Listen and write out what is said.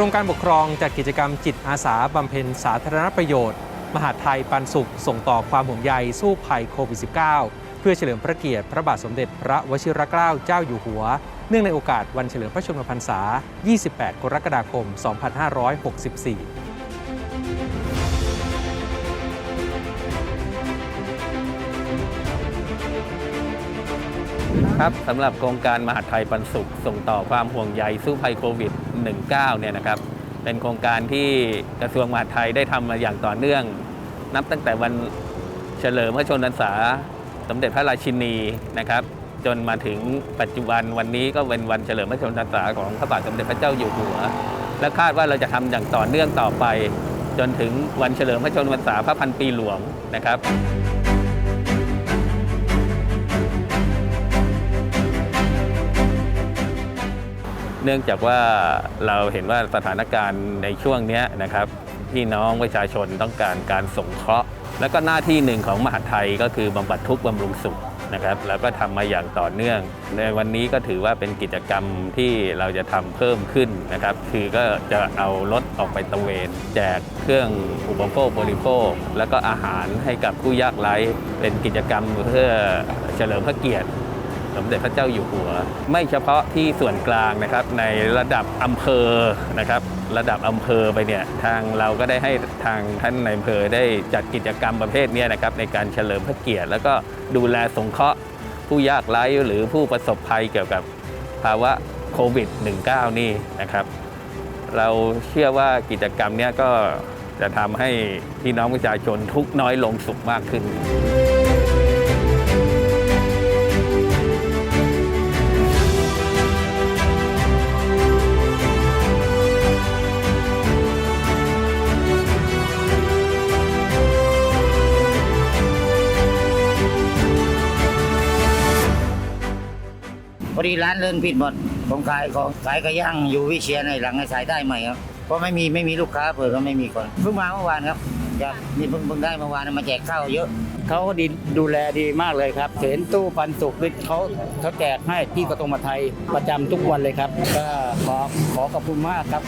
รมการปกครองจัดกิจกรรมจิตอาสาบำเพ็ญสาธารณประโยชน์ มหาดไทยปันสุข ส่งต่อความห่วงใยสู้ภัยโควิด -19 เพื่อเฉลิมพระเกียรติพระบาทสมเด็จพระวชิรเกล้าเจ้าอยู่หัว เนื่องในโอกาสวันเฉลิมพระชนมพรรษา 28 กรกฎาคม 2564 ครับสำหรับโครงการมหาไทยปันสุข ส่งต่อความห่วงใยสู้ภัยโควิด -19 เนี่ยนะครับ เป็นโครงการที่กระทรวงมหาดไทยได้ทำมาอย่างต่อเนื่อง นับตั้งแต่วันเฉลิมพระชนมพรรษา สมเด็จพระราชินีนะครับ จนมาถึงปัจจุบันวันนี้ก็เป็นวันเฉลิมพระชนมพรรษาของพระบาทสมเด็จพระเจ้าอยู่หัว และคาดว่าเราจะทำอย่างต่อเนื่องต่อไป จนถึงวันเฉลิมพระชนมพรรษาพระพันปีหลวงนะครับ เนื่องจากว่าเราเห็นว่าสถานการณ์ในช่วงนี้นะครับพี่น้องประชาชนต้องการการสงเคราะห์ แล้วก็หน้าที่หนึ่งของมหาไทยก็คือบำบัดทุกข์บำรุงสุขนะครับแล้วก็ทำมาอย่างต่อเนื่อง ในวันนี้ก็ถือว่าเป็นกิจกรรมที่เราจะทำเพิ่มขึ้นนะครับ คือก็จะเอารถออกไปตระเวน แจกเครื่องอุปโภคบริโภค แล้วก็อาหารให้กับผู้ยากไร้เป็นกิจกรรมเพื่อเฉลิมพระเกียรติ สมเด็จพระเจ้าอยู่หัว ไม่เฉพาะที่ส่วนกลางนะครับในระดับอำเภอนะครับระดับอำเภอไปเนี่ยทางเราก็ได้ให้ทางท่านในอำเภอได้จัดกิจกรรมประเภทนี้นะครับในการเฉลิมพระเกียรติ แล้วก็ดูแลสงเคราะห์ผู้ยากไร้หรือผู้ประสบภัยเกี่ยวกับภาวะโควิด -19 นี่นะครับ เราเชื่อว่ากิจกรรมนี้ก็จะทำให้พี่น้องประชาชนทุกน้อยลงสุขมากขึ้น อดีร้านเลื่อนปิดหมดผมขายของขายกระย่างอยู่วิเชียรในหลังในสายใต้ใหม่ครับเพราะไม่มีไม่มีลูกค้าเปิดก็ไม่มีคนเพิ่งมาเมื่อวานครับจากนี่เพิ่งเพิ่งได้เมื่อวานมาแจกข้าวเยอะเขาก็ดีดูแลดีมากเลยครับเห็นตู้ปันสุกเขาเขาแจกให้ที่กระทรวงมหาดไทยประจำทุกวันเลยครับ ก็ขอขอขอบคุณมากครับ